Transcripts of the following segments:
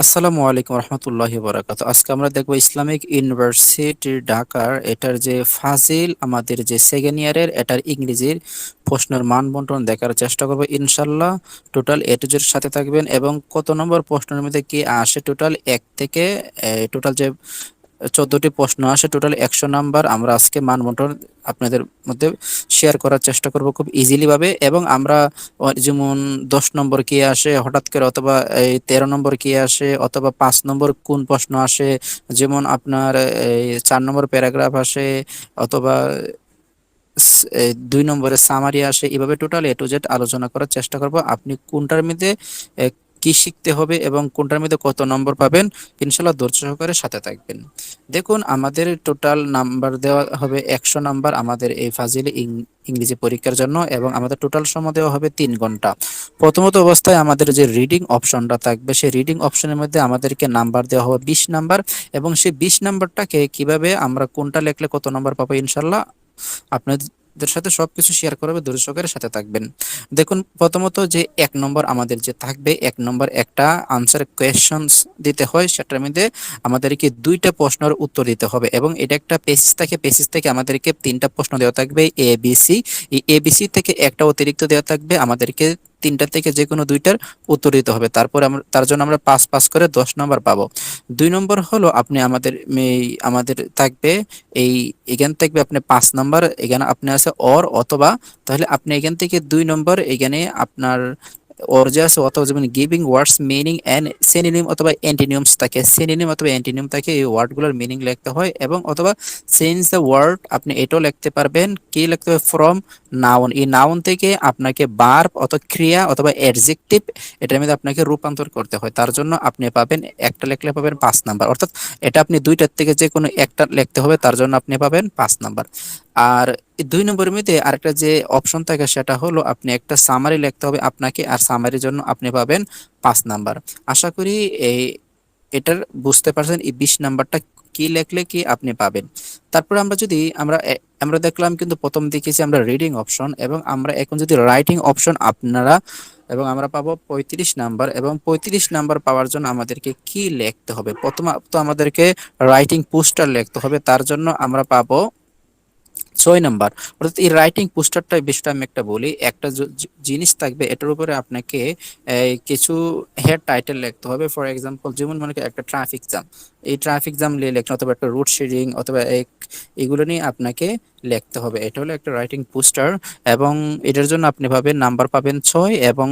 আসসালামু আলাইকুম রহমতুল্লাহ বরাকাত আজকে আমরা দেখব ইসলামিক ইউনিভার্সিটি ঢাকার এটার যে ফাজিল, আমাদের যে সেকেন্ড ইয়ারের এটার ইংরেজির প্রশ্নের মান বন্টন দেখার চেষ্টা করব ইনশাল্লাহ টোটাল এ টু সাথে থাকবেন এবং কত নম্বর প্রশ্নের মধ্যে কি আসে? টোটাল এক থেকে টোটাল যে চোদ্দটি প্রশ্ন আসে। টোটাল একশো নাম্বার আমরা আজকে মানবন্টন আপনাদের মধ্যে শেয়ার করার চেষ্টা করব খুব ইজিলিভাবে এবং আমরা যেমন দশ নম্বর কি আসে, হঠাৎ করে অথবা এই তেরো নম্বর কি আসে, অথবা পাঁচ নম্বর কোন প্রশ্ন আসে, যেমন আপনার এই চার নম্বর প্যারাগ্রাফ আসে, অথবা দুই নম্বরে সামারি আসে, এভাবে টোটাল এ টু জেড আলোচনা করার চেষ্টা করব। আপনি কোনটার মধ্যে কি শিখতে হবে এবং কোনটার মধ্যে কত নম্বর পাবেন ইনশাল্লাহ ধৈর্য সহকারে সাথে থাকবেন। দেখুন, আমাদের টোটাল নাম্বার দেওয়া হবে একশো নাম্বার আমাদের এই ফাজিল ইংরেজি পরীক্ষার জন্য এবং আমাদের টোটাল সময় দেওয়া হবে তিন ঘণ্টা। প্রথমত অবস্থায় আমাদের যে রিডিং অপশনটা থাকবে, সেই রিডিং অপশনের মধ্যে আমাদেরকে নাম্বার দেওয়া হবে বিশ নাম্বার এবং সেই বিশ নাম্বারটাকে কীভাবে আমরা কোনটা লেখলে কত নাম্বার পাবো ইনশাল্লাহ আপনাদের আপনাদের সাথে সবকিছু শেয়ার করবে দর্শকের সাথে থাকবেন। দেখুন, প্রথমত যে এক নম্বর আমাদের যে থাকবে, এক নম্বর একটা আনসার কোয়েশনস দিতে হয়, সেটার মধ্যে আমাদেরকে দুইটা প্রশ্নের উত্তর দিতে হবে এবং এটা একটা পেসিস থাকে পেসিস থেকে আমাদেরকে তিনটা প্রশ্ন দেওয়া থাকবে এ বি সি এই এ বি সি থেকে একটা অতিরিক্ত দেওয়া থাকবে, আমাদেরকে তিনটা থেকে যে কোনো দুইটার উত্তর দিতে হবে। তারপরে আমরা, তার জন্য আমরা পাঁচ পাস করে দশ নম্বর পাবো। দুই নম্বর হলো আপনি আমাদের আমাদের থাকবে এই, এখান থাকবে আপনি পাঁচ নম্বর, এখানে আপনি আছে অর অথবা, তাহলে আপনি এখান থেকে দুই নম্বর, এখানে আপনার অরজাস অথবা যেমন giving words meaning and synonym অথবা অ্যান্টিনিয়মস থাকে। সিনোনিম অথবা অ্যান্টিনিয়ম থাকে, এই ওয়ার্ডগুলোর মিনিং লিখতে হয় এবং অথবা চেঞ্জ দ্য ওয়ার্ড আপনি এটাও লিখতে পারবেন, কি লিখতে হবে? ফ্রম নাউন এই নাউন থেকে আপনাকে বার্ব অথবা ক্রিয়া অথবা অ্যাডজেক্টিভ এটার মধ্যে আপনাকে রূপান্তর করতে হয়। তার জন্য আপনি পাবেন, একটা লেখলে পাবেন পাঁচ নাম্বার। অর্থাৎ এটা আপনি দুইটার থেকে যে কোনো একটা লিখতে হবে, তার জন্য আপনি পাবেন পাঁচ নাম্বার। আর দুই নম্বরের মধ্যে আরেকটা যে অপশন থাকে সেটা হলো আপনি একটা সামারি লিখতে হবে আপনাকে আর সামারির জন্য আপনি পাবেন পাঁচ নাম্বার। আশা করি এই, এটার বুঝতে পারছেন এই বিশ নাম্বারটা কি লেখলে কি আপনি পাবেন। তারপর আমরা যদি আমরা আমরা দেখলাম কিন্তু প্রথম দেখেছি আমরা রিডিং অপশন এবং আমরা এখন যদি রাইটিং অপশন আপনারা এবং আমরা পাবো পঁয়ত্রিশ নাম্বার এবং পঁয়ত্রিশ নাম্বার পাওয়ার জন্য আমাদেরকে কি লিখতে হবে? প্রথম, তো আমাদেরকে রাইটিং পোস্টার লিখতে হবে, তার জন্য আমরা পাবো ছয় নাম্বার, অর্থাৎ এই রাইটিং পোস্টারটা বিষয়টা আমি একটা বলি, একটা জিনিস থাকবে এটার উপরে আপনাকে কিছু হেড টাইটেল লিখতে হবে। ফর এক্সাম্পল যেমন মনে একটা ট্রাফিক জ্যাম এই ট্রাফিক জ্যাম লেখেন অথবা একটা রুট শেডিং অথবা এগুলো নিয়ে আপনাকে লিখতে হবে। এটা হলো একটা রাইটিং পোস্টার এবং এটার জন্য আপনি পাবেন নাম্বার পাবেন ছয় এবং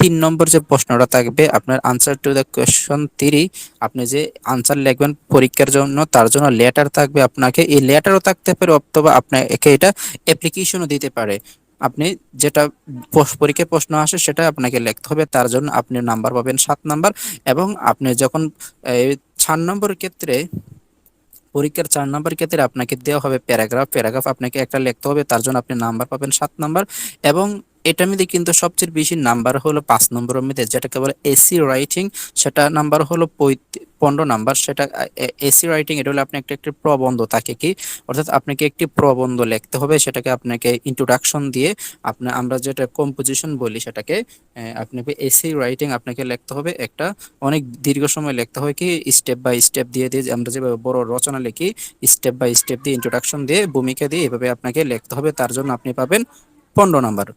তিন নম্বর যে প্রশ্নটা থাকবে, আপনার answer to the question three আপনি যে আনসার লিখবেন পরীক্ষার জন্য, তার জন্য লেটার থাকবে আপনাকে। এই লেটারও থাকতে পারে অথবা আপনাকে এটা অ্যাপ্লিকেশনও দিতে পারে। আপনি যেটা পরীক্ষায় প্রশ্ন আসে সেটা আপনাকে লিখতে হবে, তার জন্য আপনি নাম্বার পাবেন সাত নাম্বার এবং আপনি যখন চার নম্বর ক্ষেত্রে পরীক্ষার চার নাম্বার ক্ষেত্রে আপনাকে দেওয়া হবে প্যারাগ্রাফ। প্যারাগ্রাফ আপনাকে একটা লিখতে হবে, তার জন্য আপনি নাম্বার পাবেন সাত নাম্বার এবং এটার মধ্যে কিন্তু সবচেয়ে বেশি নাম্বার হলো পাঁচ নম্বরের মধ্যে যেটাকে বলে এসি রাইটিং সেটা নাম্বার হলো পনেরো নাম্বার, সেটা এসি রাইটিং এটা হলে আপনি একটা, একটি প্রবন্ধ থাকে কি, অর্থাৎ আপনাকে একটি প্রবন্ধ লিখতে হবে, সেটাকে আপনাকে ইন্ট্রোডাকশন দিয়ে আপনার আমরা যেটা কম্পোজিশন বলি সেটাকে আপনাকে এসি রাইটিং আপনাকে লিখতে হবে একটা, অনেক দীর্ঘ সময় লিখতে হয় কি স্টেপ বাই স্টেপ দিয়ে দিয়ে আমরা যেভাবে বড় রচনা লিখি স্টেপ বাই স্টেপ দিয়ে ইন্ট্রোডাকশন দিয়ে, ভূমিকা দিয়ে এভাবে আপনাকে লিখতে হবে, তার জন্য আপনি পাবেন পনেরো নাম্বার।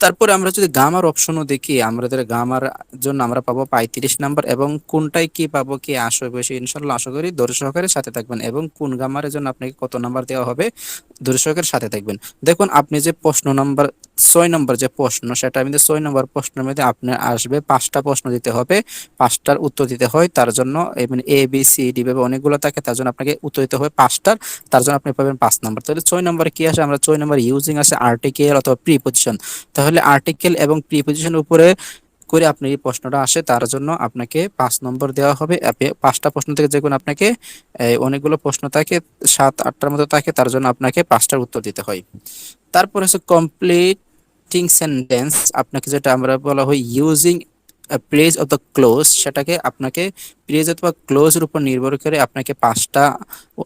তারপরে আমরা যদি গামার অপশনও দেখি, আমাদের গামার জন্য আমরা পাবো পঁয়ত্রিশ নাম্বার এবং কোনটাই কি পাবো, কি আসবে বেশি ইনশাল্লাহ আশা করি দর্শকের সহকারে সাথে থাকবেন। এবং কোন গামারের জন্য আপনাকে কত নাম্বার দেওয়া হবে দর্শকের সাথে থাকবেন। দেখুন, আপনি যে প্রশ্ন নাম্বার ছয় নম্বর যে প্রশ্ন, সেটা আমি ছয় নম্বর প্রশ্নের মধ্যে আপনার আসবে, পাঁচটা প্রশ্ন দিতে হবে, পাঁচটার উত্তর দিতে হয়, তার জন্য মানে এ বি সি ডি ভাবে অনেকগুলো থাকে, তার জন্য আপনাকে উত্তর দিতে হবে পাঁচটার, তার জন্য আপনি পাবেন পাঁচ নম্বর তাহলে ছয় নম্বর কি আসে? আমরা ছয় নম্বর ইউজিং আছে আর্টিকেল অথবা প্রিপোজিশন তাহলে আর্টিকেল এবং প্রিপোজিশনের উপরে করে আপনি এই প্রশ্নটা আসে, তার জন্য আপনাকে পাঁচ নম্বর দেওয়া হবে। পাঁচটা প্রশ্ন থেকে যে আপনাকে অনেকগুলো প্রশ্ন থাকে, সাত, আটটার মতো থাকে, তার জন্য আপনাকে পাঁচটার উত্তর দিতে হয়। তারপর হচ্ছে কমপ্লিট সেন্টেন্স আপনাকে যেটা আমরা বলা হয় using place of the close সেটাকে আপনাকে প্রেজ অথবা ক্লোজের উপর নির্ভর করে আপনাকে পাঁচটা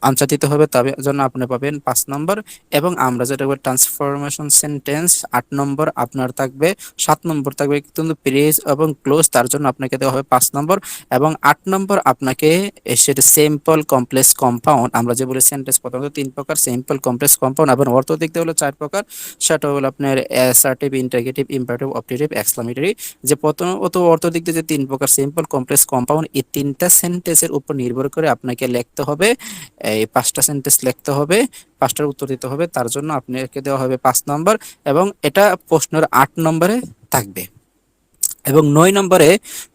আনসার দিতে হবে তবে জন্য আপনি পাবেন পাঁচ নম্বর এবং আমরা যেটা ট্রান্সফরমেশন সেন্টেন্স আট নম্বর আপনার থাকবে, সাত নম্বর থাকবে, কিন্তু প্রেজ এবং ক্লোজ তার জন্য আপনাকে দেওয়া হবে পাঁচ নম্বর এবং আট নম্বর আপনাকে সেটা সিম্পল কমপ্লেক্স কম্পাউন্ড আমরা যে বলি সেন্টেন্স প্রথমত তিন প্রকার সিম্পল কমপ্লেক্স কম্পাউন্ড এবং অর্থ দিক দিয়ে হলো চার প্রকার, সেটা হলো আপনার assertive interrogative imperative optative exclamatory যে প্রথমত অর্থ দিক দিয়ে যে তিন প্রকার সিম্পল কমপ্লেক্স কম্পাউন্ড এই তিনটা সেন্টেন্সের উপর নির্ভর করে আপনাকে লিখতে হবে। এই পাঁচটা সেন্টেন্স লিখতে হবে, পাঁচটার উত্তর দিতে হবে, তার জন্য আপনাকে দেওয়া হবে পাঁচ নম্বর এবং এটা প্রশ্নের আট নম্বরে থাকবে। এবং নয় নম্বরে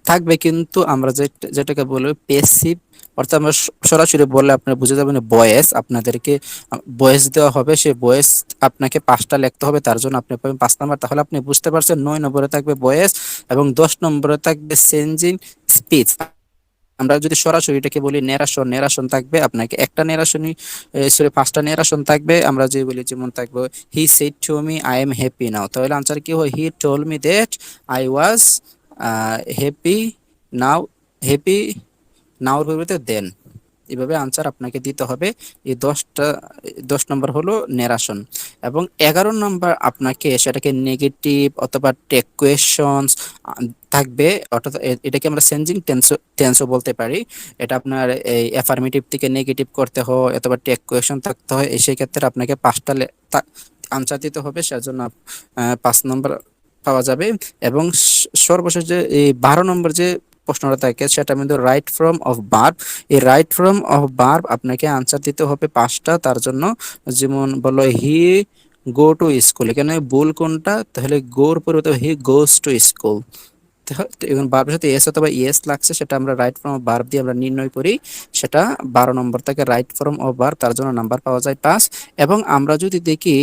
থাকবে কিন্তু আমরা যেটাকে বলব পেসিভ অর্থাৎ আমরা সরাসরি বললে আপনারা বুঝে যাবেন বয়েস, আপনাদেরকে বয়েস দেওয়া হবে, সে বয়েস আপনাকে পাঁচটা লিখতে হবে, তার জন্য আপনি পাবেন পাঁচ নম্বর। তাহলে আপনি বুঝতে পারছেন নয় নম্বরে থাকবে বয়েস এবং দশ নম্বরে থাকবে চেঞ্জিং স্পিচ আমরা যদি সরাসরি এটাকে বলি নেরাসন নেরাসন থাকবে আপনাকে একটা নেরাসনই সরি পাঁচটা নেরাসন থাকবে, আমরা যে বলি যেমন থাকব he said to me I am happy now তাহলে আনসার কি হয়? He told me that I was happy now happy নাওর পরিবর্তে দেন এভাবে আনসার আপনাকে দিতে হবে। এই দশটা, দশ নম্বর হলো নেরাশন এবং এগারো নম্বর আপনাকে সেটাকে নেগেটিভ অথবা টেক কোয়েশনস থাকবে। অর্থাৎ এটাকে আমরা সেন্সিং টেন্স টেন্সও বলতে পারি। এটা আপনার এই অ্যাফার্মেটিভ থেকে নেগেটিভ করতে হয় অথবা টেক কোয়েশন থাকতে হয়। এই সেই ক্ষেত্রে আপনাকে পাঁচটা আনসার দিতে হবে। সেজন্য পাঁচ নম্বর পাওয়া যাবে এবং সর্বশেষ যে এই বারো নম্বর যে প্রশ্নটা থাকে, সেটা কিন্তু রাইট ফ্রম অফ বার্ব এই রাইট ফ্রম অফ বার্ব আপনাকে আনসার দিতে হবে পাঁচটা, তার জন্য যেমন বলো হি গো টু স্কুল এখানে ভুল কোনটা? তাহলে গোর পরিবর্তে হি গোস টু স্কুল এবং বার্বের সাথে এস অথবা ইএস লাগছে, সেটা আমরা রাইট ফর্ম বার্ব দিয়ে আমরা নির্ণয় করি। সেটা বারো নম্বর থেকে রাইট ফর্ম অফ বার্ব তার জন্য নাম্বার পাওয়া যায় পাঁচ। এবং আমরা যদি দেখি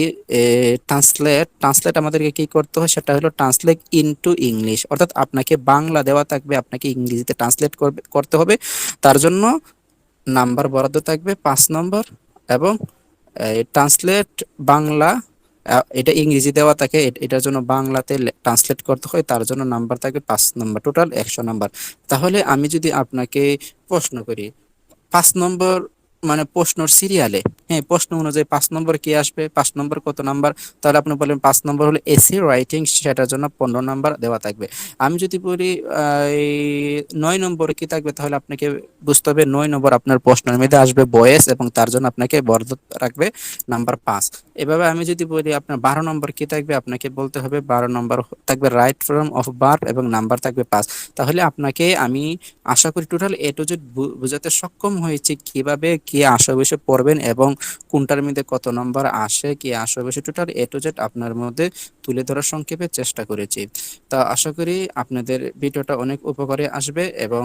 ট্রান্সলেট ট্রান্সলেট আমাদেরকে কি করতে হয়, সেটা হলো ট্রান্সলেট ইনটু ইংলিশ অর্থাৎ আপনাকে বাংলা দেওয়া থাকবে, আপনাকে ইংরেজিতে ট্রান্সলেট করতে হবে। তার জন্য নাম্বার বরাদ্দ থাকবে পাঁচ নম্বর এবং ট্রান্সলেট বাংলা এটা ইংরেজি দেওয়া থাকে এটার জন্য বাংলাতে ট্রান্সলেট করতে হয়, তার জন্য নাম্বার থাকে পাঁচ নম্বর টোটাল একশো নাম্বার তাহলে আমি যদি আপনাকে প্রশ্ন করি, পাঁচ নম্বর মানে প্রশ্নর সিরিয়ালে হ্যাঁ প্রশ্ন অনুযায়ী পাঁচ নম্বর কি আসবে, পাঁচ নম্বর কত নাম্বার? তাহলে আপনি বলেন পাঁচ নম্বর হলে এসি রাইটিং সেটার জন্য পনেরো নাম্বার দেওয়া থাকবে। আমি যদি বলি নয় নম্বর কি থাকবে? তাহলে আপনাকে বুঝতে হবে নয় নম্বর আপনার প্রশ্নের মধ্যে আসবে বয়েস এবং তার জন্য আপনাকে বর্ধ রাখবে নাম্বার পাঁচ। এভাবে আমি যদি বলি, আপনার বারো নম্বর কি থাকবে? আপনাকে বলতে হবে বারো নম্বর থাকবে রাইট ফর্ম অফ বার্ব এবং নাম্বার থাকবে পাঁচ। তাহলে আপনাকে আমি আশা করি টোটাল এ টু জেড বোঝাতে সক্ষম হয়েছে কীভাবে কি আশা বসে পড়বেন এবং কোনটার মধ্যে কত নম্বর আসে, কি আসে বসে টোটাল এ টু জেড আপনার মধ্যে তুলে ধরার সংক্ষেপে চেষ্টা করেছি। তা আশা করি আপনাদের ভিডিওটা অনেক উপকারে আসবে এবং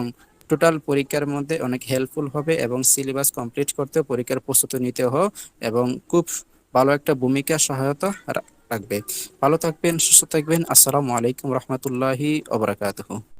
টোটাল পরীক্ষার মধ্যে অনেক হেল্পফুল হবে এবং সিলেবাস কমপ্লিট করতে পরীক্ষার প্রস্তুতি নিতে হোক এবং খুব ভালো একটা ভূমিকা, সহায়তা রাখবে। ভালো থাকবেন, সুস্থ থাকবেন। আসসালামু আলাইকুম রহমতুল্লাহি ওবরাকাতুহু।